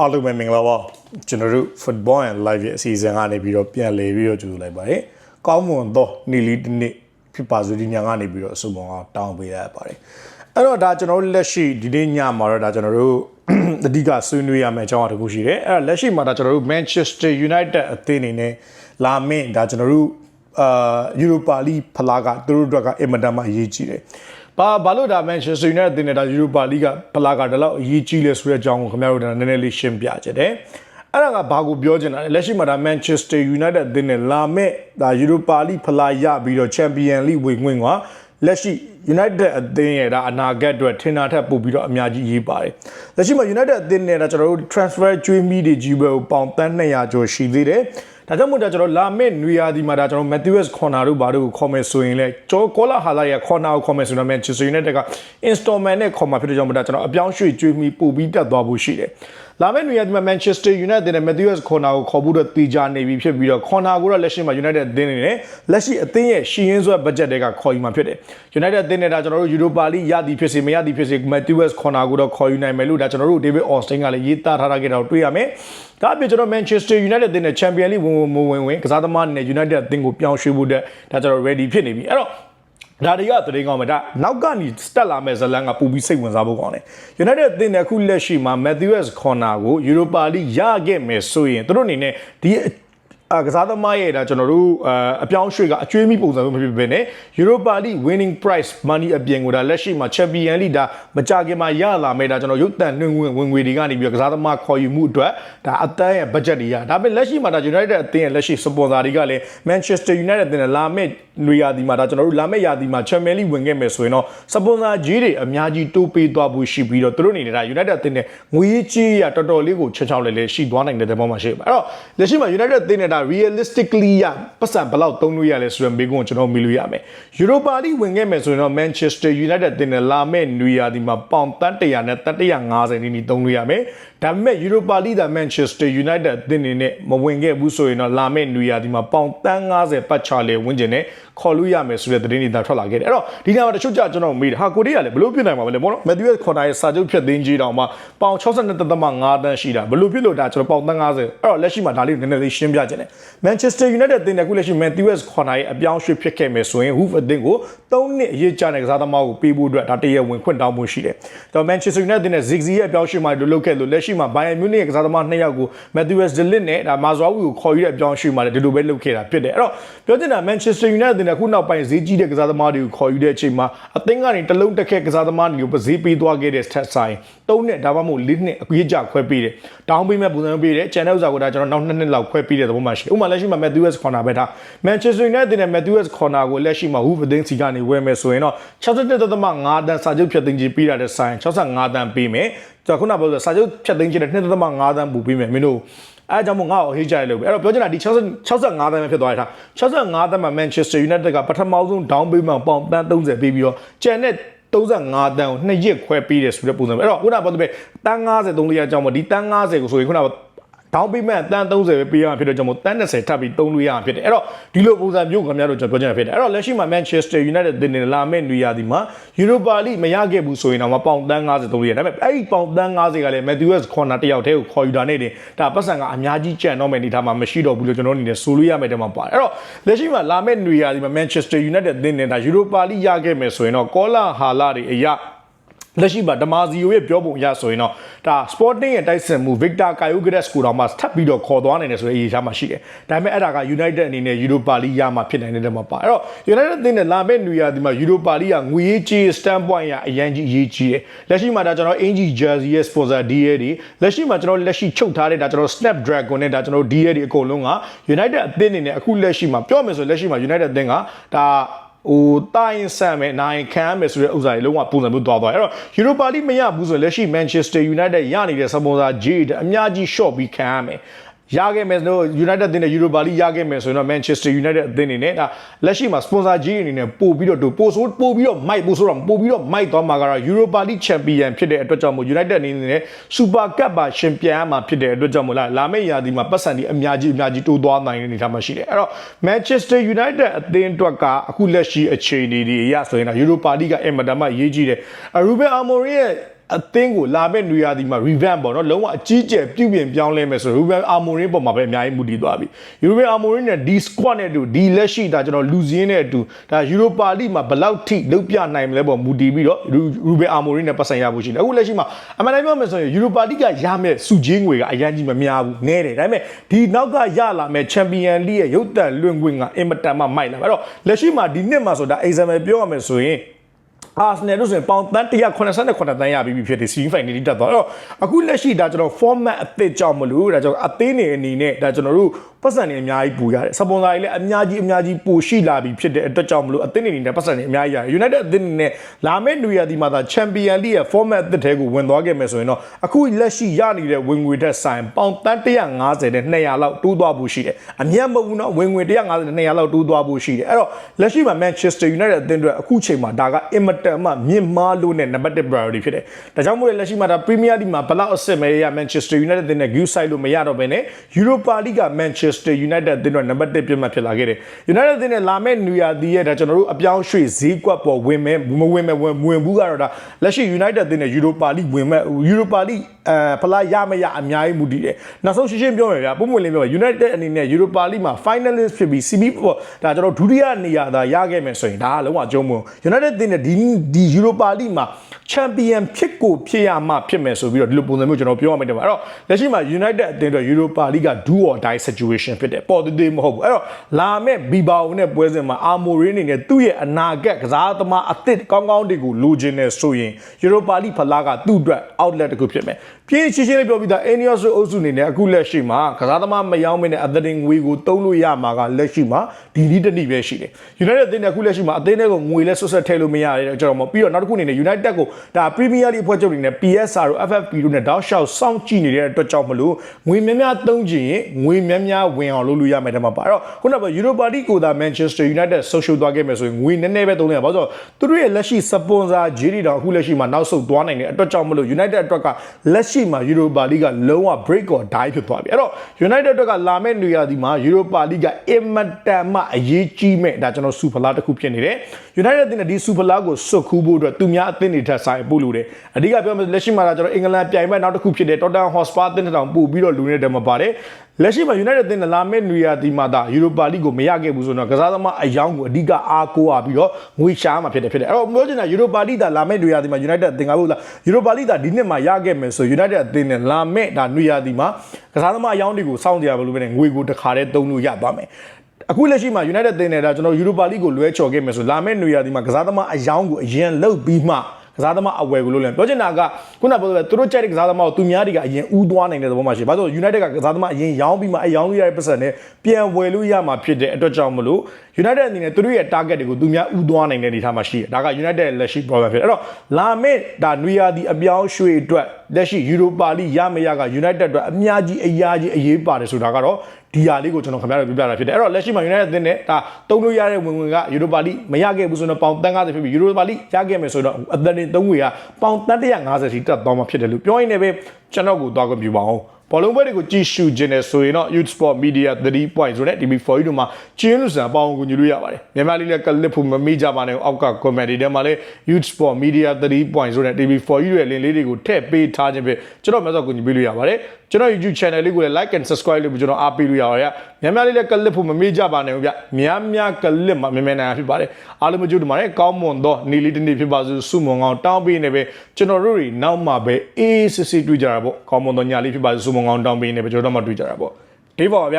အားလုံးပဲမင်္ဂလာပါကျွန်တော်တို့ football and live ရဲ့အစီအစဉ်ကနေပြီးတော့ပြန်လည်ပြီးတော့ကြိုဆိုလိုက်ပါတယ်ကောင်းမွန်သောနေ့လေးတစ်နေ့ဖြစ်ပါစို့ဒီညကနေပြီးတော့အစုံပေါင်းအောင်တောင်းပေးရပါတယ်အဲ့တော့ဒါကျွန်တော်တို့လက်ရှိဒီနေ့ညမှာတော့ဒါကျွန်တော်တို့အဓိကဆွေးနွေးရမယ့်အကြောင်းအရာတစ်ခုရှိတယ်အဲ့တော့လက်ရှိမှာဒါကျွန်တော်တို့ Manchester United အသင်းအနေနဲ့လာမင်းဒါကျွန်တော်တို့အာ Europa League ဖလားကသူတို့အတွက်ကအင်မတန်မှအရေးကြီးတယ် ဘာဘာလို့ဒါ Manchester United တင်နေတာ Europa League ကဖလားကတလောက်အရေးကြီးလဲဆိုတဲ့အကြောင်းကိုခင်ဗျားတို့ဒါနည်းနည်းလေးရှင်းပြချင်တယ်။အဲ့ဒါကဘာကိုပြောချင်တာလဲလက်ရှိမှာဒါ Manchester United တင်နေလာမဲ့ဒါ Europa League ဖလားရပြီးတော့ Champion League ဝင်ဝင်ကလက်ရှိ United အသင်းရဲ့ဒါအနာဂတ်အတွက်ထင်တာထက်ပိုပြီးတော့အများကြီးရေးပါတယ်။လက်ရှိမှာ United အသင်းနဲ့ဒါကျွန်တော်တို့ transfer ကျွေးမိတွေကြီးပဲပေါင်တန်း200ကျော်ရှိသေးတယ်။ ဒါကြောင့်မို့ဒါကျွန်တော်လာမယ့်နွေရာသီမှာဒါကျွန်တော် Matthews Corner တို့ဘာတို့ကိုခေါ်မယ်ဆိုရင်လဲကျော်ကောလာဟာလာရဲ့ Corner ကိုခေါ်မယ်ဆိုတော့ Manchester United က installment နဲ့ခေါ်မှာဖြစ်တဲ့ကြောင့်မို့ဒါကျွန်တော်အပြောင်းရွှေ့ကျွေးမိပို့ပြီးတက်သွားဖို့ရှိတယ်။ လာမယ့်နွေရာသီမှာ Manchester United နဲ့ Matthews Corner ကိုခေါ်ဖို့တော့တေချာနေပြီဖြစ်ပြီးတော့ Corner ကိုတော့လက်ရှိမှာ United အသင်းနေနဲ့လက်ရှိအသင်းရဲ့ရှီရင်းဆွဲ budget တွေကခေါ်ယူမှာဖြစ်တယ်။ United အသင်းနဲ့ဒါကျွန်တော်တို့ Europa League ရသည်ဖြစ်စေမရသည်ဖြစ်စေ Matthews Corner ကိုတော့ခေါ်ယူနိုင်မယ်လို့ဒါကျွန်တော်တို့ David Austin ကလည်းရေးသားထားတာကြတော့တွေ့ရမယ်။ဒါအပြင်ကျွန်တော် Manchester United အသင်းနဲ့ Champions League ဝင်ဝင်ဝင်ဝင်ကစားသမားနဲ့ United အသင်းကိုပြောင်းရွှေ့ဖို့အတွက်ဒါကျွန်တော် ready ဖြစ်နေပြီ။အဲ့တော့ ဒါတွေကသတင်းကောင်းပဲဒါနောက်ကနေတက်လာမဲ့ဇလန်ကပူပြီးစိတ်ဝင်စားဖို့ကောင်းတယ် United အသင်းနဲ့အခုလက်ရှိမှာ Matthews Corner ကို Europa League ရခဲ့မယ်ဆိုရင်သူတို့အနေနဲ့ဒီအ ကစားသမားရဲ့ဒါကျွန်တော်တို့အပြောင်းရွှေ့ကအကျွေးမိပုံစံမျိုးမဖြစ်ဘဲနဲ့ Europa League winning price money အပြင်ကိုဒါလက်ရှိမှာ Champion League ဒါမကြခင်မှာရလာမဲ့ဒါကျွန်တော်ရုပ်တံနှွင့်ဝင်ဝင်ငွေတွေကနေပြီးတော့ကစားသမားခေါ်ယူမှုအတွက်ဒါအတန်းရဲ့ budget တွေရဒါပေမဲ့လက်ရှိမှာဒါ United အသင်းရဲ့လက်ရှိ sponsor တွေကလည်း Manchester United အသင်းနဲ့လာမဲ့နွေရာသီမှာဒါကျွန်တော်တို့လာမဲ့ရာသီမှာ Champion League ဝင်ခဲ့မယ်ဆိုရင်တော့ sponsor ကြီးတွေအများကြီးတိုးပေးသွားဖို့ရှိပြီးတော့သူတို့အနေနဲ့ဒါ United အသင်းနဲ့ငွေကြီးရတော်တော်လေးကိုချောချောက်လဲလဲရှိသွားနိုင်တဲ့တဘောမှာရှိပါအဲ့တော့လက်ရှိမှာ United အသင်းနဲ့ဒါ realistically ရပတ်စံဘယ်လောက်သုံးလို့ရလဲဆိုတဲ့မေးခွန်းကိုကျွန်တော်မေးလို့ရမယ် Europa League ဝင်ခဲ့မယ်ဆိုရင်တော့ Manchester United အသင်းနဲ့လာမဲ့နွေရာသီမှာပေါင်တန်း100နဲ့တန်း150နီးနီးသုံးလို့ရမယ်ဒါပေမဲ့ Europa League ဒါ Manchester United အသင်းနေနဲ့မဝင်ခဲ့ဘူးဆိုရင်တော့လာမဲ့နွေရာသီမှာပေါင်တန်း90ပတ်ချလေဝန်းကျင်နဲ့ခေါ်လို့ရမယ်ဆိုတဲ့သတင်းတွေသာထွက်လာခဲ့တယ်အဲ့တော့ဒီညမှာတချို့ကြကျွန်တော်မေးတယ်ဟာကိုရီးယားလည်းဘလို့ဖြစ်နိုင်မှာမလဲဘောနော် Matthew Corner ရဲ့စာချုပ်ဖြတ်သိမ်းကြီးတောင်မှပေါင်62.5တန်းရှိတာဘလို့ဖြစ်လို့ဒါကျွန်တော်ပေါင်တန်း90အဲ့တော့လက်ရှိမှာဒါလေးနည်းနည်းလေးရှင်းပြခြင်းတယ် Manchester United အသင်းကအခုလက်ရှိ Matthew Corner ရဲ့အပြောင်းရွှေ့ဖြစ်ခဲ့မယ်ဆိုရင် Hoof အသင်းကို3နှစ်အရေးကြတဲ့ကစားသမားကိုပေးဖို့အတွက်ဒါတရဝင်ခွင့်တောင်းဖို့ရှိတယ်။တော့ Manchester United နဲ့ Ziggy ရဲ့အပြောင်းရွှေ့မှာလို့လုပ်ခဲ့လို့လက်ရှိမှာ Bayern Munich ရဲ့ကစားသမား2ယောက်ကို Matthew De Ligt နဲ့ဒါ Mazraoui ကိုခေါ်ယူတဲ့အပြောင်းရွှေ့မှာလည်းဒီလိုပဲလုပ်ခဲ့တာဖြစ်တယ်။အဲ့တော့ပြောချင်တာ Manchester United နဲ့အခုနောက်ပိုင်းဈေးကြီးတဲ့ကစားသမားတွေကိုခေါ်ယူတဲ့အချိန်မှာအသင်းကနေတလုံးတက်ခဲ့ကစားသမားတွေကိုဈေးပေးသွားခဲ့တဲ့ stat sign 3နှစ်ဒါမှမဟုတ်4နှစ်အကြီးကြခွဲပေးတယ်။တောင်းပေးမဲ့ပုံစံပေးတယ်။ channel ဥစားကိုဒါကျွန်တော်နောက်2နှစ်လောက်ခွဲပေးတဲ့သဘောမှရှိတယ်။ဥပမာလက်ရှိမှာ Matthew Corner ပဲထား Manchester United နဲ့ Matthew Corner ကိုလက်ရှိမှာ Hoof အသင်းစီကနေဝယ်မယ်ဆိုရင်တော့61.5တန်းစာချုပ်ဖြတ်သိမ်းခြင်းပေးတာတဲ့ဆိုင်65တန်းပေးမယ်။ကျွန်တော်ခုနပြောဆိုစာချုပ်ဖြတ်သိမ်းခြင်းနဲ့2.5တန်းပူပေးမယ်မင်းတို့ အဲအကြောင်းမို့ငါ့ကိုဟိတ်ကြရလို့ပဲအဲ့တော့ပြောချင်တာဒီ65တန်းပဲဖြစ်သွားရတာ65တန်းမှာ Manchester United ကပထမဆုံး down payment ပေါင်တန်း30ပေးပြီးတော့ကျန်တဲ့35တန်းကိုနှစ်ရက်ခွဲပေးတယ်ဆိုတဲ့ပုံစံပဲအဲ့တော့ခုနကပြောတဲ့တန်း90 3လေးအကြောင်းမို့ဒီတန်း90ကိုဆိုရင်ခုနက ဒေါင်းပေးမဲ့တန်း30ပဲပေးရမှာဖြစ်တော့ကြောင့်မို့တန်း20ထပ်ပြီးသုံးလို့ရမှာဖြစ်တယ်အဲ့တော့ဒီလိုပုံစံမျိုးခင်ဗျားတို့ကျွန်တော်ပြောချင်တာဖြစ်တယ်အဲ့တော့လက်ရှိမှာ Manchester United တင်နေလာမဲ့နွေရာသီမှာ Europa League မရခဲ့ဘူးဆိုရင်တော့မပေါင်တန်း90သုံးရဒါပေမဲ့အဲ့ဒီပေါင်တန်း90ကလည်း Matthews Corner တယောက်တည်းကိုခေါ်ယူတာနဲ့တင်ဒါပတ်စံကအများကြီးကြံတော့မယ်အနေထားမှာမရှိတော့ဘူးလို့ကျွန်တော်အနေနဲ့ဆိုလို့ရမယ်တဲ့မှာပါတယ်အဲ့တော့လက်ရှိမှာလာမဲ့နွေရာသီမှာ Manchester United တင်နေတာ Europa League ရခဲ့မယ်ဆိုရင်တော့ကောလာဟာလာတွေအရာ လက်ရှိမှာဒမာဇီယိုရဲ့ပြောပုံရဆိုရင်တော့ဒါ Sporting ရဲ့တိုက်စစ်မှု Victor Kyogedes ကိုတော့မှထပ်ပြီးတော့ခေါ်သွားနိုင်တယ်ဆိုတဲ့အေးရှားမှာရှိတယ်။ဒါပေမဲ့အဲ့ဒါက United အနေနဲ့ Europa League ရမှာဖြစ်နိုင်တဲ့မှာပါ။အဲ့တော့ United အသင်းနဲ့လာမယ့်နွေရာသီမှာ Europa League ကငွေရေးကြေး stand point ရအရန်ကြီးအရေးကြီးတယ်။လက်ရှိမှာဒါကျွန်တော် Angie Jersey ရဲ့ sponsor DA တွေလက်ရှိမှာကျွန်တော်လက်ရှိချုပ်ထားတဲ့ဒါကျွန်တော် Snapdragon နဲ့ဒါကျွန်တော် DA တွေအကုန်လုံးက United အသင်းအနေနဲ့အခုလက်ရှိမှာပြောမယ်ဆိုလက်ရှိမှာ United အသင်းကဒါ ဟိုတိုင်းဆန်မယ်နိုင်ခံမယ်ဆိုတဲ့ဥစ္စာတွေလုံးဝပုံစံမျိုးသွားသွားအဲ့တော့ Europa League မရဘူးဆိုလက်ရှိ Manchester United ရနေတဲ့ sponsor J အများကြီး short ပြီးခံရမယ် ရခဲ့မယ်လို့ United အသင်းနဲ့ Europa League ရခဲ့မယ်ဆိုရင်တော့ Manchester United အသင်းအနေနဲ့ဒါလက်ရှိမှာ sponsor ကြီးအနေနဲ့ပို့ပြီးတော့ပို့ဆိုပို့ပြီးတော့ mic ပို့ဆိုတော့ပို့ပြီးတော့ mic သွားမှာကတော့ Europa League Champion ဖြစ်တဲ့အတွက်ကြောင့်မို့ United အနေနဲ့ Super Cup ပါရှင်ပြိုင်ရမှာဖြစ်တဲ့အတွက်ကြောင့်မို့လားလာမယ့်ရာသီမှာပတ်စံဒီအများကြီးအများကြီးတိုးသွားနိုင်တဲ့အနေအထားမှာရှိတယ်အဲ့တော့ Manchester United အသင်းအတွက်ကအခုလက်ရှိအခြေအနေတွေအရဆိုရင်တော့ Europa League ကအင်မတန်မှရေးကြီးတယ် Ruben Amorim ရဲ့ အသင်းကိုလာမဲ့နွေရာသီမှာ revamp ပေါ့နော်လုံးဝအကြီးကျယ်ပြုပြင်ပြောင်းလဲမယ်ဆိုတော့ Ruben Amorim ပေါ်မှာပဲအများကြီးမူတည်သွားပြီ Ruben Amorim နဲ့ဒီ squad နဲ့အတူဒီလက်ရှိဒါကျွန်တော်လူစင်းနဲ့အတူဒါ Europa League မှာဘယ်လောက်ထိလုပ်ပြနိုင်မလဲပေါ့မူတည်ပြီးတော့ Ruben Amorim နဲ့ပတ်စံရဖို့ရှိတယ်အခုလက်ရှိမှာအမှန်တိုင်းပြောမယ်ဆိုရင် Europa League ကရမယ့်စုချင်းငွေကအရင်ကြီးမများဘူးနည်းတယ်ဒါပေမဲ့ဒီနောက်ကရလာမယ့် Champion League ရဲ့ရုပ်တံလွှင့်ခွင့်ကအင်မတန်မှမိုက်လာအဲ့တော့လက်ရှိမှာဒီနှစ်မှာဆိုတာ example ပြောရမယ်ဆိုရင် အာဆနယ်တို့ဆိုရင်ပေါင်တန်း189တန်းရပြီးပြီဖြစ်တယ်စီးဖိုင်နေတက်သွားအဲ့တော့အခုလက်ရှိဒါကျွန်တော် format အသစ်ကြောင့်မလို့ဒါကျွန်တော်အသေးနေအနေနဲ့ဒါကျွန်တော်တို့ ပတ်စံနေအများကြီးပူရတယ်စပွန်ဆာတွေလည်းအများကြီးအများကြီးပိုရှိလာပြီဖြစ်တဲ့အတွက်ကြောင့်မလို့အသစ်နေနဲ့ပတ်စံနေအများကြီးရတယ် United အသစ်နေနဲ့လာမယ့်နွေရာသီမှာဒါ Champion League ရဲ့ format အသစ်ထဲကိုဝင်သွားခဲ့မယ်ဆိုရင်တော့အခုလက်ရှိရနေတဲ့ဝင်ငွေထက်ဆိုင်ပေါင်တန်း150နဲ့200လောက်တိုးသွားဖို့ရှိတယ်အမြတ်မဟုတ်ဘူးเนาะဝင်ငွေ150နဲ့200လောက်တိုးသွားဖို့ရှိတယ်အဲ့တော့လက်ရှိမှာ Manchester United အသင်းတွေအခုချိန်မှာဒါကအင်မတန်မှမြင့်မားလို့နဲ့ number 1 priority ဖြစ်တယ်။ဒါကြောင့်မို့လို့လက်ရှိမှာဒါ Premier League မှာဘလောက်အဆင့်မဲရ Manchester United တင်တဲ့ view side လို့မရတော့ဘဲနဲ့ Europa League က Manchester United တင်တော့ number 1ပြတ်မှဖြစ်လာခဲ့တယ်။ United တင်တဲ့လာမယ့်နူယာဒီရဲ့ဒါကျွန်တော်တို့အပြောင်းရွှေ့ဈေးကွက်ပေါ်ဝင်မဲ့မဝင်မဲ့ဝင်ဝင်ဘူးကတော့ဒါလက်ရှိ United တင်တဲ့ Europa League ဝင်မဲ့ Europa League အဲဖလားရမရအများကြီးမူတည်တယ်။နောက်ဆုံးရှင်းရှင်းပြောမယ်ဗျာပုံမှန်လေးပြော United အနေနဲ့ Europa League မှာ finalist ဖြစ်ပြီး CB ပေါ့ဒါကျွန်တော်ဒုတိယနေရာသာရခဲ့မယ်ဆိုရင်ဒါကလုံးဝအကျုံးမဝင် United တင်တဲ့ဒီဒီ Europa League မှာ champion ဖြစ်ကိုဖြစ်ရမှဖြစ်မယ်ဆိုပြီးတော့ဒီလိုပုံစံမျိုးကျွန်တော်ပြောရမှာတယ်ပါအဲ့တော့လက်ရှိမှာ United အသင်းတို့ Europa League က do or die situation ဖြစ်တယ်ပေါ်သေးသေးမဟုတ်ဘူးအဲ့တော့လာမဲ့ Bilbao နဲ့ပွဲစဉ်မှာ Amorim အနေနဲ့သူ့ရဲ့အနာဂတ်ကစားသမားအသစ်ကောင်းကောင်းတွေကိုလိုချင်နေဆိုရင် Europa League ဖလားကသူ့အတွက် outlet တစ်ခုဖြစ်မယ် ပြင်းရှင်းရှင်းလေးပြောပြီးသား Ineos အုပ်စုအနေနဲ့အခုလက်ရှိမှာကစားသမားမယောင်းမင်းနဲ့ Athletic ငွေကိုတုံးလို့ရမှာကလက်ရှိမှာဒီဒီတနည်းပဲရှိတယ် United အသင်းနဲ့အခုလက်ရှိမှာအသင်းတွေကိုငွေလဲဆွတ်ဆက်ထည့်လို့မရတဲ့ကျွန်တော်မပြီးတော့နောက်တစ်ခုအနေနဲ့ United ကိုဒါ Premier League အဖွဲ့ချုပ်တွေနဲ့ PSR တို့ FFP တို့နဲ့တောက်လျှောက်စောင့်ကြည့်နေတဲ့အတွက်ကြောင့်မလို့ငွေများများသုံးချင်ရင်ငွေများများဝင်အောင်လုပ်လို့ရမယ်တဲ့မှာပါအဲ့တော့ခုနက Europa League ကိုသာ Manchester United social သွားခဲ့မယ်ဆိုရင်ငွေနည်းနည်းပဲသုံးနေတာဘာလို့ဆိုတော့သူတို့ရဲ့လက်ရှိ sponsor ဂျီရီတောင်အခုလက်ရှိမှာနောက်ဆုတ်သွားနိုင်တဲ့အတွက်ကြောင့်မလို့ United အတွက်ကလက်ရှိမှာ Europa League ကလုံးဝ break or die ဖြစ်သွားပြီအဲ့တော့ United အတွက်ကလာမယ့်နေရာဒီမှာ Europa League ကအင်မတန်မှအရေးကြီးမဲ့ဒါကျွန်တော် super လားတစ်ခုဖြစ်နေတယ် United အသင်းနဲ့ဒီ super လားကိုစွတ်ခူးဖို့အတွက်သူများအသင်းတွေထက်ဆိုင်ပို့လို့တယ်အဓိကပြောမယ်လက်ရှိမှာကျွန်တော်အင်္ဂလန်ပြိုင်ပွဲနောက်တစ်ခုဖြစ်တယ် Tottenham Hotspur အသင်းတောင်ပို့ပြီးတော့လူနေတဲ့မှာပါတယ်လက်ရှိမှာ United အသင်းနဲ့လာမယ့်နေရာဒီမှာဒါ Europa League ကိုမရခဲ့ဘူးဆိုတော့ကစားသမားအယောင်းကိုအဓိကအားကိုးအားပြီးတော့ငွေရှားမှာဖြစ်တယ်ဖြစ်တယ်အဲ့တော့ပြောချင်တာ Europa League ဒါလာမယ့်နေရာဒီမှာ United အသင်းကဘူးလား Europa League ဒါဒီနှစ်မှာရခဲ့မယ်ဆို United အသင်းနဲ့လာမယ့်ဒါနေရာဒီမှာကစားသမားအယောင်းတွေကိုစောင့်ကြရမလို့ပဲနဲ့ငွေကိုတစ်ခါတည်းသုံးလို့ရသွားမယ်အခုလက်ရှိမှာ United တင်နေတာကျွန်တော် Europa League ကိုလွဲချော်ခဲ့မယ်ဆိုလာမယ့်နေရာဒီမှာကစားသမားအယောင်းကိုအရင်လှုပ်ပြီးမှ ကစားသမားအဝယ်ကိုလို့လည်းပြောချင်တာကခုနကပြောတဲ့သူတို့ကြိုက်တဲ့ကစားသမားကိုသူများတွေကအရင်ဥသွားနိုင်တဲ့သဘောမှရှိဘာလို့ United ကကစားသမားအရင်ရောင်းပြီးမှအယောင်းလို့ရတဲ့ပတ်စံနဲ့ပြန်ဝယ်လို့ရမှာဖြစ်တဲ့အတွက်ကြောင့်မလို့ United အနေနဲ့သူတို့ရဲ့ target တွေကိုသူများဥသွားနိုင်တဲ့အနေအထားမှာရှိတယ်ဒါက United ရဲ့လက်ရှိ problem ဖြစ်တယ်အဲ့တော့လာမယ့်ဒါနွေရာသီအပြောင်းရွှေ့အတွက်လက်ရှိ Europa League ရမရက United အတွက်အများကြီးအရာကြီးအရေးပါတယ်ဆိုတာကတော့ ဒီဟာလေးကိုကျွန်တော်ခင်ဗျားတို့ပြပြတာဖြစ်တယ်အဲ့တော့လက်ရှိမှာ United အသင်းနဲ့ဒါတုံးလို့ရတဲ့ဝင်ဝင်က Europa League မရခဲ့ဘူးဆိုတော့ပေါင်တန်း90ဖြစ်ပြီး Europa League ရခဲ့မယ်ဆိုတော့အသင်းသုံးဝေကပေါင်တန်း150ထိတက်သွားမှာဖြစ်တယ်လို့ပြောရင်းနဲ့ပဲကျွန်တော်ကိုသွားခွင့်ပြုပါအောင်ဘောလုံးပွဲတွေကိုကြည့်ရှုခြင်းနဲ့ဆိုရင်တော့ Youth Sport Media 3 point ဆိုတဲ့ TV4 တို့မှာကျင်းလို့စံပေါင်းကိုညွှန်လို့ရပါတယ်မြန်မာလေးလည်းကလစ်ဖို့မမေ့ကြပါနဲ့အောက်က comment တွေထဲမှာလည်း Youth Sport Media 3 point ဆိုတဲ့ TV4 ရဲ့ link လေးတွေကိုထည့်ပေးထားခြင်းပဲကျွန်တော်မျက်စောကိုညွှန်ပေးလို့ရပါတယ် ကျွန်တော် YouTube channel လေးကိုလည်း like and subscribe လုပ်ပြီးကျွန်တော်အားပေးလို့ရပါတယ်မြန်မာလေးလည်းကလစ်ဖို့မမေ့ကြပါနဲ့ဗျများများကလစ်မှာမြန်မြန်နိုင်ဖြစ်ပါတယ်အားလုံးမကြိုးတမှာလည်းကောင်းမွန်သောနေ့လေးတစ်နေ့ဖြစ်ပါစို့ဆုမွန်ကောင်းတောင်းပေးနေပဲကျွန်တော်တို့တွေနောက်မှပဲအေးစစ်စစ်တွေ့ကြတာပေါ့ကောင်းမွန်သောညလေးဖြစ်ပါစို့ဆုမွန်ကောင်းတောင်းပေးနေပဲကျွန်တော်တို့မှတွေ့ကြတာပေါ့ဒီပါဗျ